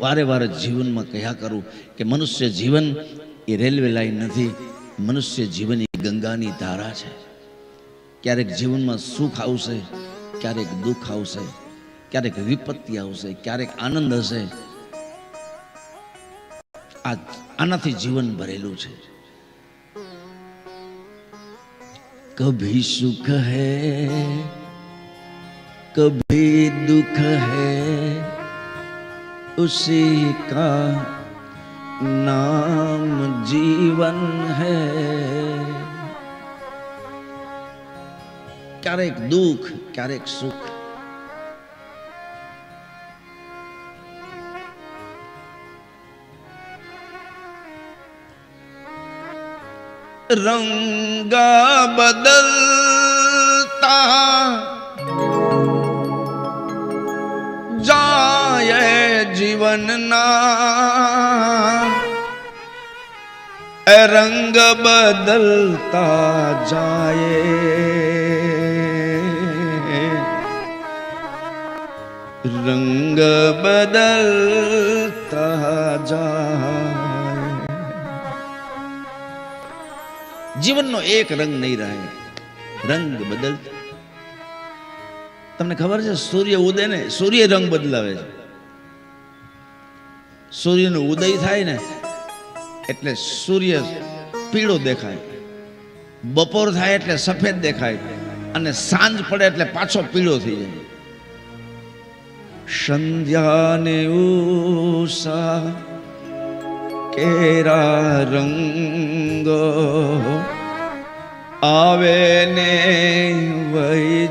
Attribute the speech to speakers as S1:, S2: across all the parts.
S1: વારે વારે જીવનમાં કહ્યા કરું કે મનુષ્ય જીવન એ રેલવે લાઈન નથી, મનુષ્ય જીવન એ ગંગાની ધારા છે. ક્યારેક જીવનમાં સુખ આવશે, ક્યારેક દુઃખ આવશે, ક્યારેક વિપત્તિ આવશે, ક્યારેક આનંદ હશે. આ આનાથી જીવન ભરેલું છે. કભી સુખ હૈ, કભી દુઃખ હૈ उसी का नाम जीवन है ક્યારેક દુઃખ ક્યારેક સુખ રંગ બદલતા જીવનના રંગ બદલતા જાય. રંગ બદલતા જાય. જીવનનો એક રંગ નહીં રહે, રંગ બદલતા. તમને ખબર છે, સૂર્ય ઉદય ને સૂર્ય રંગ બદલાવે છે. સૂર્યનો ઉદય થાય ને, એટલે સૂર્ય પીળો દેખાય. બપોર થાય એટલે સફેદ દેખાય અને સાંજ પડે એટલે પાછો પીળો થઈ જાય. સંધ્યાને ઉષા કેરા રંગો આવે ને વહી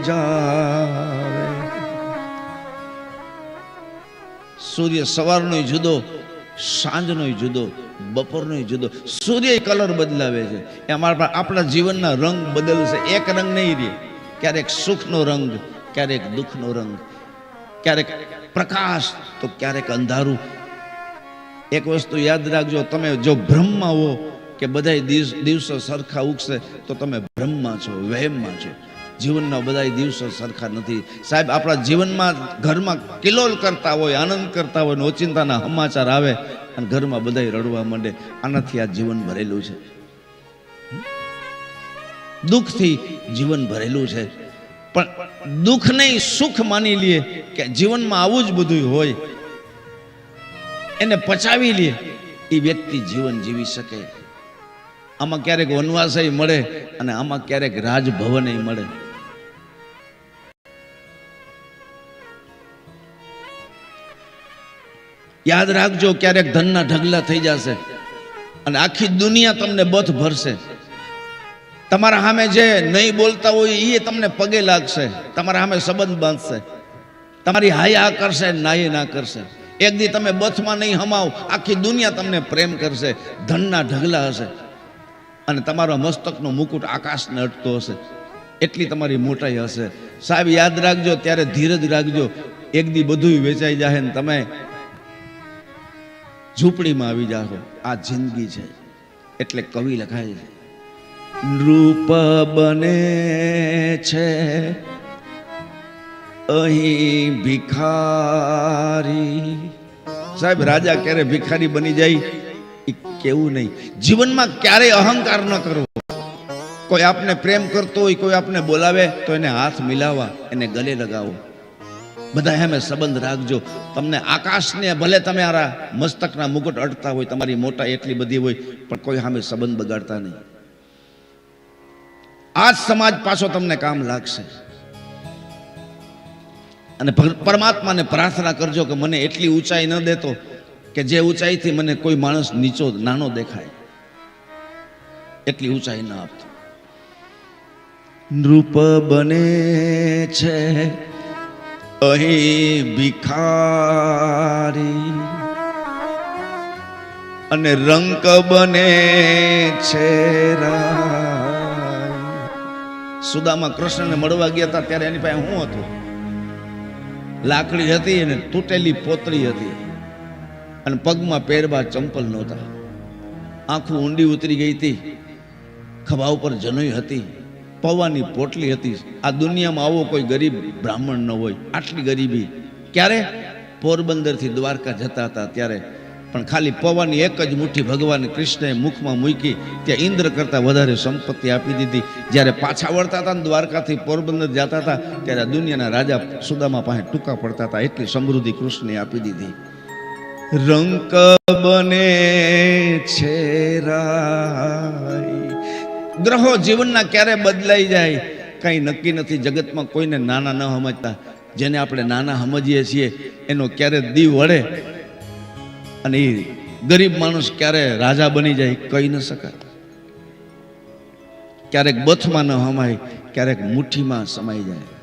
S1: સૂર્ય સવારનો જુદો, સાંજનો જુદો, બપોરનો જુદો. સૂર્ય કલર બદલાવે છે. એ અમારા આપણા જીવનના રંગ બદલશે. એક રંગ નહીં રહે. ક્યારેક સુખનો રંગ, ક્યારેક દુઃખનો રંગ. ક્યારેક પ્રકાશ, તો ક્યારેક અંધારું. એક વસ્તુ યાદ રાખજો, તમે જો બ્રહ્મમાં હો કે બધા દિવસો સરખા ઉગશે, તો તમે બ્રહ્મમાં છો, વહેમમાં છો. જીવનના બધા દિવસો સરખા નથી. સાહેબ, આપણા જીવનમાં ઘરમાં કિલોલ કરતા હોય, આનંદ કરતા હોય ઓચિંતાના સમાચાર આવે અને ઘરમાં બધા રડવા માંડે. આનાથી આ જીવન ભરેલું છે. દુઃખથી જીવન ભરેલું છે. પણ દુઃખ નહીં સુખ માની લઈએ કે જીવનમાં આવું જ બધું હોય. એને પચાવી લઈએ એ વ્યક્તિ જીવન જીવી શકે. આમાં ક્યારેક વનવાસય મળે અને આમાં ક્યારેક રાજભવનય મળે. યાદ રાખજો ક્યારેક ધનના ઢગલા થઈ જશે અને આખી દુનિયા તમને બથ ભરશે. તમારા સામે જે નહીં બોલતા હોય એ તમને પગે લાગશે. તમારા સામે સંબંધ બાંધશે. તમારી હાય આ કરશે નાય ના કરશે. એક દી તમે બથમાં નહીં હમાવ, આખી દુનિયા તમને પ્રેમ કરશે. ધનના ઢગલા હશે. અને તમારા મસ્તકનો મુકુટ આકાશને અટતો હશે. એટલી તમારી મોટાઈ હશે. સાહેબ, યાદ રાખજો, ત્યારે ધીરજ રાખજો. એક દી બધું વેચાઈ જાય ને તમે ઝૂંપડીમાં આવી જાઓ. આ જિંદગી છે. એટલે કવિ લખાય છે. નૃપ બને છે. અહીં ભિખારી. સાહેબ, રાજા ક્યારે ભિખારી બની જાય? એ કેવું નહીં. જીવનમાં ક્યારેય અહંકાર ન કરવો. કોઈ આપને પ્રેમ કરતો હોય, કોઈ આપને બોલાવે, તો એને હાથ મિલાવવા, એને ગલે લગાવો. બધા એમે સંબંધ રાખજો. તમને આકાશને ભલે તમે આરા મસ્તકના મુકુટ અડતા હોય, તમારી મોટા એટલી બધી હોય, પણ કોઈ સામે સંબંધ બગાડતા નહીં. આ જ સમાજ પાછો તમને કામ લાગશે. અને પરમાત્માને પ્રાર્થના કરજો કે મને એટલી ઊંચાઈ ન દેતો કે જે ઊંચાઈથી મને કોઈ માણસ નીચો, નાનો દેખાય. એટલી ઊંચાઈ ન આપતો. નૃપ બને છે અહીં ભિખારી. અને રંક બને છે સુદામા કૃષ્ણને મળવા ગયા હતા ત્યારે એની પાસે શું હતું? લાકડી હતી અને તૂટેલી પોતળી હતી. અને પગમાં પહેરવા ચંપલ નહોતા. આંખું ઊંડી ઉતરી ગઈ હતી. ખભા ઉપર જનોઈ હતી. પૌવાની પોટલી હતી. આ દુનિયામાં આવો કોઈ ગરીબ બ્રાહ્મણ ન હોય. આટલી ગરીબી. ક્યારે? પોરબંદરથી દ્વારકા જતા હતા ત્યારે. પણ ખાલી પવાની એક જ મુઠ્ઠી ભગવાન કૃષ્ણએ મુખમાં મૂકી, ત્યાં ઇન્દ્ર કરતાં વધારે સંપત્તિ આપી દીધી. જ્યારે પાછા વળતા હતા ને દ્વારકાથી પોરબંદર જતા હતા, ત્યારે દુનિયાના રાજા સુદામા પાસે ટૂંકા પડતા હતા. એટલી સમૃદ્ધિ કૃષ્ણે આપી દીધી. રંક બને છે રાય. ગ્રહો જીવનના ક્યારે બદલાઈ જાય, કંઈ નક્કી નથી. જગતમાં કોઈને નાના ન સમજતા. જેને આપણે નાના સમજીએ છીએ, એનો ક્યારે દીવ વળે અને એ ગરીબ માણસ ક્યારે રાજા બની જાય, કહી ન શકાય. ક્યારેક બથમાં ન હમાય ક્યારેક મુઠ્ઠીમાં સમાઈ જાય.